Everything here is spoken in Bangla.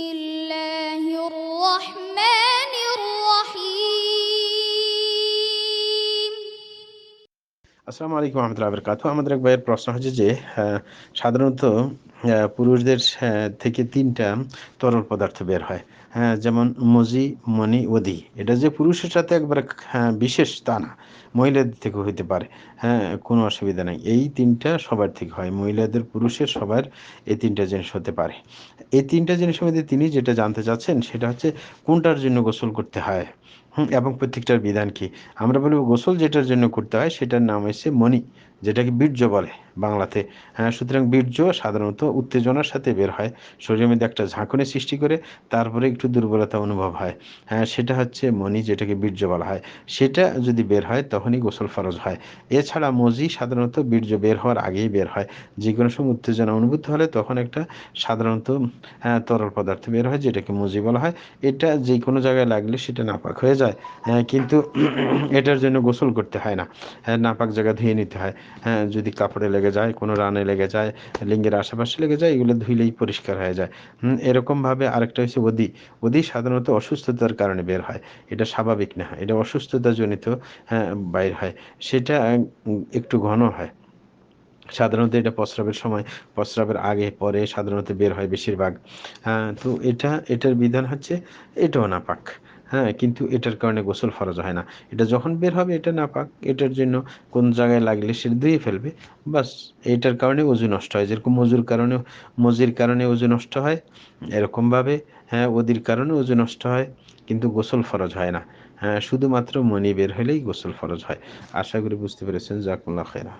الله الرحمن الرحيم আসসালামু আলাইকুম রহমতুল্লাহ বরকাত আমাদের একবার প্রশ্ন হচ্ছে যে সাধারণত পুরুষদের থেকে তিনটা তরল পদার্থ বের হয়। হ্যাঁ যেমন মজি মনি ওদি। এটা যে পুরুষের সাথে একবারে হ্যাঁ, বিশেষ তা না। মহিলাদের থেকে হইতে পারে। হ্যাঁ কোনো অসুবিধা নেই। এই তিনটা সবার থেকে হয়। মহিলাদের পুরুষের সবার এই তিনটা জিনিস হতে পারে। এই তিনটা জিনিসের মধ্যে তিনি যেটা জানতে চাচ্ছেন সেটা হচ্ছে কোনটার জন্য গোসল করতে হয়। হুম এবং প্রত্যেকটার বিধান কি? আমরা বলব গোসল যেটার জন্য করতে হয় সেটার নাম হচ্ছে মণি যেটাকে বীর্য বলে বাংলাতে। হ্যাঁ সুতরাং বীর্য সাধারণত উত্তেজনার সাথে বের হয়। শরীরের মধ্যে একটা ঝাঁকুনি সৃষ্টি করে তারপরে একটু দুর্বলতা অনুভব হয়। হ্যাঁ সেটা হচ্ছে মণি যেটাকে বীর্য বলা হয়। সেটা যদি বের হয় তখনই গোসল ফরজ হয়। এছাড়া মজি সাধারণত বীর্য বের হওয়ার আগেই বের হয়। যে কোনো সময় উত্তেজনা অনুভূত হলে তখন একটা সাধারণত হ্যাঁ, তরল পদার্থ বের হয় যেটাকে মজি বলা হয়। এটা যে কোনো জায়গায় লাগলে সেটা নাপাক হয়ে যায়। হ্যাঁ, কিন্তু এটার জন্য গোসল করতে হয় না। হ্যাঁ, নাপাক জায়গা ধুয়ে নিতে হয়। হ্যাঁ যদি কাপড়ে লেগে যায়, কোনো রানে লেগে যায়, লিঙ্গের আশেপাশে লেগে যায়, এগুলো ধুইলেই পরিষ্কার হয়ে যায়। এরকমভাবে আরেকটা হচ্ছে অদি অদি সাধারণত অসুস্থতার কারণে বের হয়। এটা স্বাভাবিক না, এটা অসুস্থতাজনিত হ্যাঁ বাইর হয়। সেটা একটু ঘন হয়। সাধারণত এটা প্রস্রাবের সময়, প্রস্রাবের আগে, পরে সাধারণত বের হয় বেশিরভাগ। তো এটা, এটার বিধান হচ্ছে এটাও নাপাক হ্যাঁ কিন্তু এটার কারণে গোসল ফরজ হয় না। এটা যখন বের হবে, এটা না পাক, এটার জন্য কোন জায়গায় লাগলে সে ধুয়ে ফেলবে। বাস, এটার কারণে অজু নষ্ট হয়। যেরকম মজুর কারণে, মজির কারণে অজু নষ্ট হয়, এরকমভাবে হ্যাঁ ওদির কারণে অজু নষ্ট হয়, কিন্তু গোসল ফরজ হয় না। হ্যাঁ শুধুমাত্র মনি বের হলেই গোসল ফরজ হয়। আশা করি বুঝতে পেরেছেন। জাকুল্লাহ খেরা